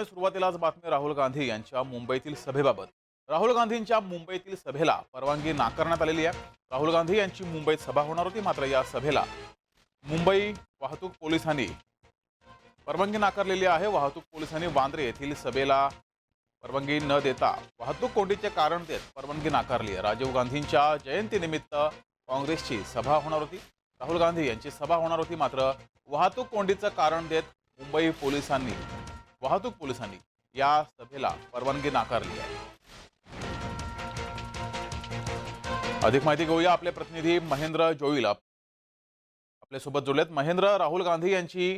सुरुवातीलाच बातमी राहुल गांधी यांच्या मुंबईतील सभेबाबत. राहुल गांधींच्या मुंबईतील सभेला परवानगी नाकारण्यात आलेली आहे. राहुल गांधी यांची मुंबईत सभा होणार होती मात्र या सभेला मुंबई वाहतूक पोलिसांनी परवानगी नाकारलेली आहे. वाहतूक पोलिसांनी वांद्रे येथील सभेला परवानगी न देता वाहतूक कोंडीचे कारण देत परवानगी नाकारली आहे. राजीव गांधींच्या जयंतीनिमित्त काँग्रेसची सभा होणार होती. राहुल गांधी यांची सभा होणार होती मात्र वाहतूक कोंडीचं कारण देत मुंबई पोलिसांनी वाहतूक पोलिसांनी या सभेला परवानगी नाकारली आहे. अधिक माहिती घेऊया आपले प्रतिनिधी महेंद्र जोईल. आपल्या आपल्यासोबत जोडलेत महेंद्र राहुल गांधी यांची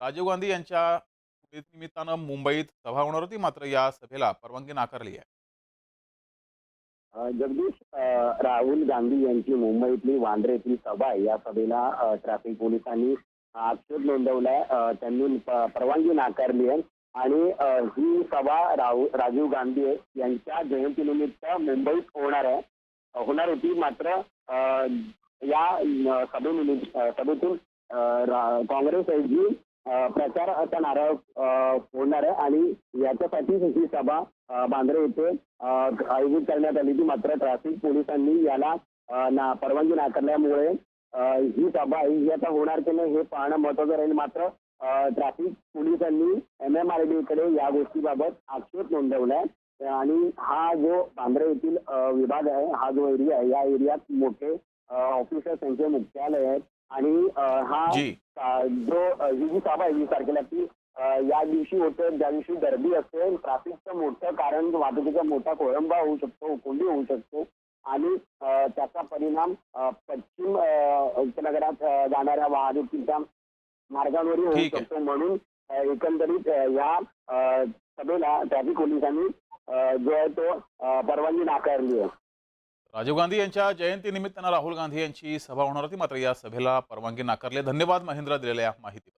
राजीव गांधी यांच्या निमित्तानं मुंबईत सभा होणार होती मात्र या सभेला परवानगी नाकारली आहे. जगदीश राहुल गांधी यांची मुंबईतली वांद्रेतील सभा आहे. या सभेला ट्रॅफिक पोलिसांनी आक्षेप नोंदवलाय. त्यांनी परवानगी नाकारली आहे. आणि ही सभा राहू राजीव गांधी यांच्या जयंतीनिमित्त मुंबईत होणार आहे. होणार होती मात्र या सभेनिमित्त सभेतून काँग्रेस ऐवजी प्रचार प्रचाराचा नारळ होणार फोडणार आहे आणि याच्यासाठीच ही सभा बांद्रे येथे आयोजित करण्यात आली होती. मात्र ट्रॅफिक पोलिसांनी याला ना परवानगी नाकारल्यामुळे ही सभा ही आता होणार की नाही हे पाहणं महत्वाचं राहील. मात्र ट्रॅफिक पोलिसांनी एम एम आरकडे या गोष्टीबाबत आक्षेप नोंदवलाय. आणि हा जो बांद्रे येथील विभाग आहे हा जो एरिया आहे या एरियात मोठे ऑफिसर्स यांचे मुख्यालय आहेत. आणि हा जी. ही जी सभा आहे वीस तारखेला ती या दिवशी होते ज्या दिवशी गर्दी असते ट्रॅफिकचं मोठं कारण वाहतुकीचा मोठा खोळंबा होऊ शकतो कोंडी होऊ शकतो. आणि त्याचा परिणाम पश्चिम उपनगरात जाणाऱ्या वाहतुकीच्या मार्गावरही होऊ. शकतो म्हणून एकंदरीत या सभेला ट्रॅफिक पोलिसांनी जो आहे तो परवानगी नाकारली आहे राजीव गांधी यांच्या जयंतीनिमित्तानं राहुल गांधी यांची सभा होणार होती मात्र या सभेला परवानगी नाकारली. धन्यवाद महेंद्र दिलेल्या माहितीबद्दल